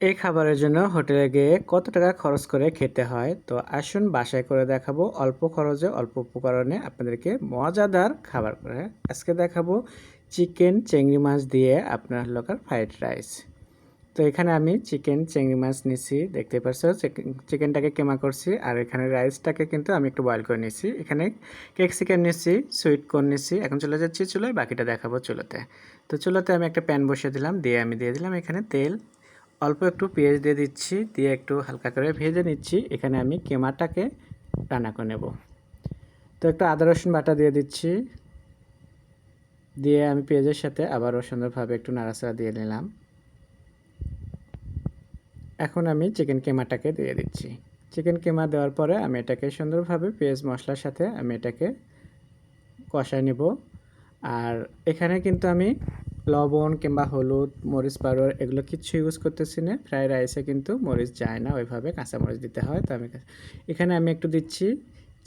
এই খাবারের জন্য হোটেলে গিয়ে কত টাকা খরচ করে খেতে হয়? তো আসুন বাসায় করে দেখাবো অল্প খরচে, অল্প উপকরণে আপনাদেরকে মজাদার খাবার করে আজকে দেখাবো চিকেন চিংড়ি মাছ দিয়ে আপনার লোকাল ফ্রাইড রাইস। তো এখানে আমি চিকেন চিংড়ি মাছ নিছি দেখতে পাচ্ছ চিকেনটাকে কেমা করছি আর এখানে রাইসটাকে কিন্তু আমি একটু বয়েল করে নিছি এখানে কেক চিকেন নিছি সুইট কর্ন নিছি এখন চলে যাচ্ছি চুলোয়, বাকিটা দেখাবো চুলোতে। তো চুলোতে আমি একটা প্যান বসিয়ে দিলাম, দিয়ে আমি দিয়ে দিলাম এখানে তেল অল্প একটু পেঁয়াজ দিয়ে দিচ্ছি, দিয়ে একটু হালকা করে ভেজে নিচ্ছি। এখানে আমি কেমাটাকে রান্না করে নেব। তো একটু আদা, রসুন বাটা দিয়ে দিচ্ছি। দিয়ে আমি পেঁয়াজের সাথে আবারও সুন্দরভাবে একটু নাড়াচাড়া দিয়ে নিলাম। এখন আমি চিকেন কেমাটাকে দিয়ে দিচ্ছি। চিকেন কেমা দেওয়ার পরে আমি এটাকে সুন্দরভাবে পেঁয়াজ মশলার সাথে আমি এটাকে কষায় নেব। আর এখানে কিন্তু আমি লবণ কিংবা হলুদ, মরিচ, পাউডার এগুলো কিচ্ছু ইউজ করতেছি না। ফ্রাইড রাইসে কিন্তু মরিচ যায় না, ওইভাবে কাঁচা মরিচ দিতে হয়। তো আমি এখানে আমি একটু দিচ্ছি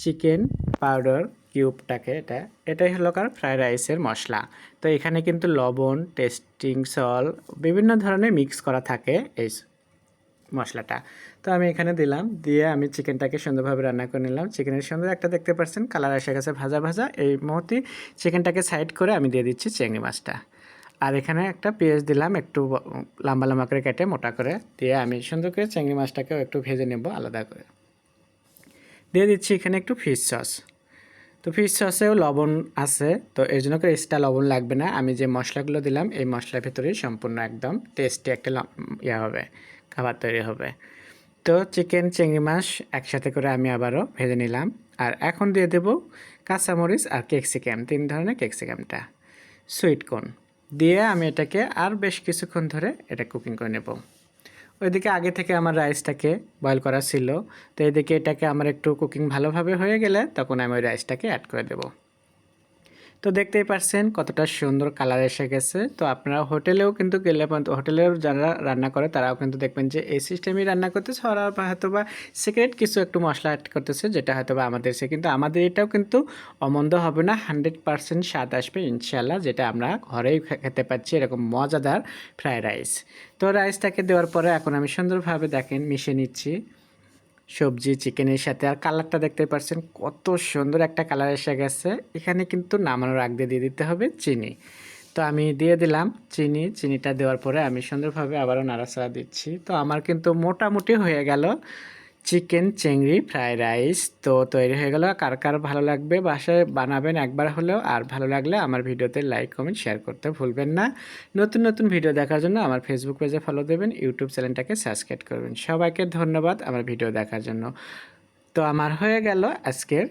চিকেন পাউডার কিউবটাকে, এটা। এটাই হলো কার ফ্রাইড রাইসের মশলা। তো এখানে কিন্তু লবণ, টেস্টিং সল, বিভিন্ন ধরনের মিক্স করা থাকে এই মশলাটা। তো আমি এখানে দিলাম, দিয়ে আমি চিকেনটাকে সুন্দরভাবে রান্না করে নিলাম। চিকেনের সুন্দর একটা দেখতে পাচ্ছেন, কালার এসে গেছে ভাজা ভাজা। এই মুহূর্তে চিকেনটাকে সাইড করে আমি দিয়ে দিচ্ছি চিংড়ি মাছটা। আর এখানে একটা পেঁয়াজ দিলাম, একটু লম্বা লম্বা করে কেটে মোটা করে দিয়ে আমি সুন্দর করে চিংড়ি মাছটাকেও একটু ভেজে নেব আলাদা করে। দিয়ে দিচ্ছি এখানে একটু ফিশ সস তো ফিশ সসেও লবণ আছে, তো এর জন্য করে এক্সট্রা লবণ লাগবে না। আমি যে মশলাগুলো দিলাম, এই মশলার ভেতরেই সম্পূর্ণ একদম টেস্টি একটা ইয়ে হবে, খাবার তৈরি হবে। তো চিকেন চিংড়ি মাছ একসাথে করে আমি আবারও ভেজে নিলাম। আর এখন দিয়ে দেব কাঁচামরিচ আর কেকসিক্যাম তিন ধরনের কেকসিক্যামটা সুইট কর্ন দিয়ে আমি এটাকে আর বেশ কিছুক্ষণ ধরে এটা কুকিং করে নেব। ওইদিকে আগে থেকে আমার রাইসটাকে বয়েল করা ছিল। তো এদিকে এটাকে আমার একটু কুকিং ভালোভাবে হয়ে গেলে তখন আমি ওই রাইসটাকে অ্যাড করে দেবো। তো দেখতেই পারছেন কতটা সুন্দর কালার এসে গেছে। তো আপনারা হোটেলেও কিন্তু গেলে হোটেলেও যারা রান্না করে তারাও কিন্তু দেখবেন যে এই সিস্টেমই রান্না করতেছে। ওরা হয়তো বা সিক্রেট কিছু একটু মশলা অ্যাড করতেছে, যেটা হয়তো বা আমাদের সে কিন্তু আমাদের এটাও কিন্তু অমন্দ হবে না। হান্ড্রেড পারসেন্ট স্বাদ আসবে ইনশাল্লাহ যেটা আমরা ঘরেই খেতে পাচ্ছি এরকম মজাদার ফ্রায়েড রাইস। তো রাইসটাকে দেওয়ার পরে এখন আমি সুন্দরভাবে দেখেন মিশিয়ে নিচ্ছি। সবজি, চিকেনের সাথে। আর কালারটা দেখতে পাচ্ছেন, কত সুন্দর একটা কালার এসে গেছে। এখানে কিন্তু নামানোর আগ দিয়ে দিতে হবে চিনি। তো আমি দিয়ে দিলাম চিনি। চিনিটা দেওয়ার পরে আমি সুন্দরভাবে আবারও নাড়াচাড়া দিচ্ছি। তো আমার কিন্তু মোটামুটি হয়ে গেল। চিকেন, চিংড়ি ফ্রায়েড রাইস। তো তৈরি হয়ে গেল। কার কার ভালো লাগবে বাসায় বানাবেন একবার হলেও, আর ভালো লাগলে আমার ভিডিওতে লাইক, কমেন্ট, শেয়ার করতে ভুলবেন না। নতুন নতুন ভিডিও দেখার জন্য আমার ফেসবুক পেজে ফলো দেবেন। ইউটিউব চ্যানেলটাকে সাবস্ক্রাইব করবেন। সবাইকে ধন্যবাদ আমার ভিডিও দেখার জন্য। তো আমার হয়ে গেল আজকের